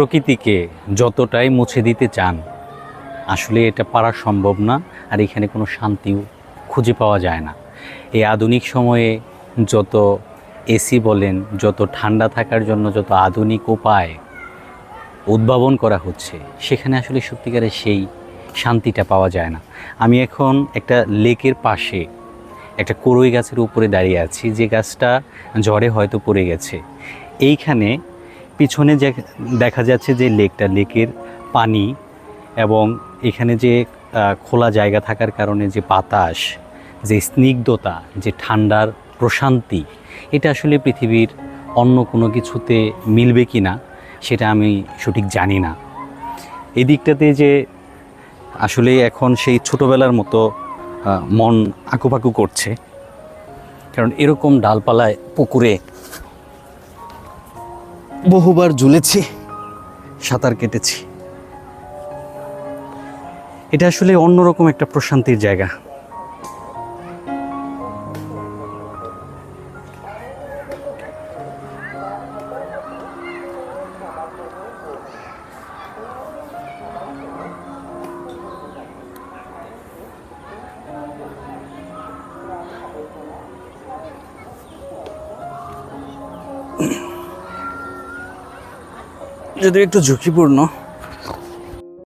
প্রকৃতিকে যতটাই মুছে দিতে চান, আসলে এটা পারা সম্ভব না আর এখানে কোনো শান্তিও খুঁজে পাওয়া যায় না। এই আধুনিক সময়ে যত এসি বলেন, যত ঠান্ডা থাকার জন্য যত আধুনিক উপায় উদ্ভাবন করা হচ্ছে, সেখানে আসলে সত্যিকারের সেই শান্তিটা পাওয়া যায় না। আমি এখন একটা লেকের পাশে একটা করই গাছের উপরে দাঁড়িয়ে আছি, যে গাছটা ঝড়ে হয়তো পড়ে গেছে। এইখানে পিছনে যে দেখা যাচ্ছে যে লেকটা, লেকের পানি এবং এখানে যে খোলা জায়গা থাকার কারণে যে বাতাস, যে স্নিগ্ধতা, যে ঠান্ডার প্রশান্তি, এটা আসলে পৃথিবীর অন্য কোনো কিছুতে মিলবে কি না, সেটা আমি সঠিক জানি না। এই দিকটাতে যে আসলে এখন সেই ছোটোবেলার মতো মন আঁকুপাকু করছে, কারণ এরকম ডালপালায় পুকুরে বহুবার ঝুলেছি সাঁতার কেটেছি। এটা আসলে অন্যরকম একটা প্রশান্তির জায়গা। যদিও একটু ঝুঁকিপূর্ণ